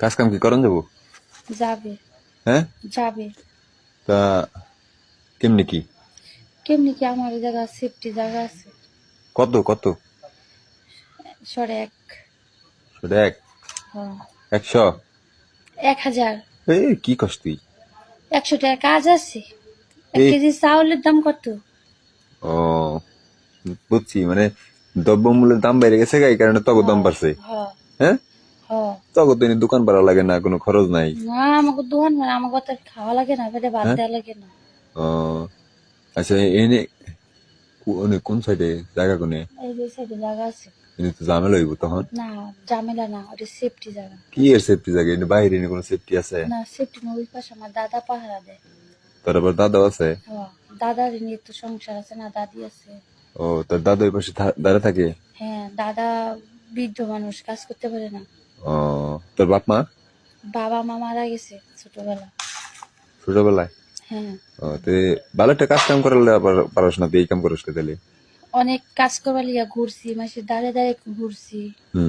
কাজ কাম কি করেন যাব? যাবে। হ্যাঁ? যাবে। তা কেমনি কি? কেমনি কি আমার এই জায়গা সেফটি জায়গা আছে? কত কত? সরে এক। সেটা এক? হ্যাঁ। একশো? এক হাজার। এই কি কস তুই? একশো টাকা কাজ আছে। এক কেজি চাউলের দাম কত? ও বুঝছি মানে দ্রব্যমূল্যের দাম বেড়ে গেছে এই কারণে তগো দাম বাড়ছে। হ্যাঁ? হ্যাঁ। হ্যাঁ তো এনে দোকান পাড়া লাগে না কোনো খরচ নাই। না আমাকে দোকান মানে আমাকে তো খাওয়া লাগে না পেটে ভাত হ্যাঁ? দেওয়া লাগে না। ও আচ্ছা এনে কো- ওনে কোন সাইডে জায়গা কোনে? এই যে সাইডে জায়গা আছে। এনে তো ঝামেলা হইব তখন? না ঝামেলা না ওটা সেফটি জায়গা। কি এর সেফটি জায়গা? এনে বাইরে এনে কোনো সেফটি আছে? না সেফটি না ওই পাশে আমার দাদা পাহারা দেয়। তোর আবার দাদা আছে? হ্যাঁ দাদার নিয়ে তো সংসার আছে না দাদি আছে। ও তোর দাদা ওই পাশে দাঁড়া থাকে? হ্যাঁ দাদা বৃদ্ধ মানুষ কাজ করতে পারে না। ও তোর বাপ মা? বাবা মা মারা গেছে ছোটবেলা। ছোটবেলায়? হ্যাঁ। ও তে ভালো একটা কাজ কাম করালে আবার পড়াশোনা দিয়ে কাম করিস তাহলে অনেক কাজ করবার লিয়া ঘুরছি মাসে দাঁড়িয়ে দাঁড়িয়ে ঘুরছি। হুম।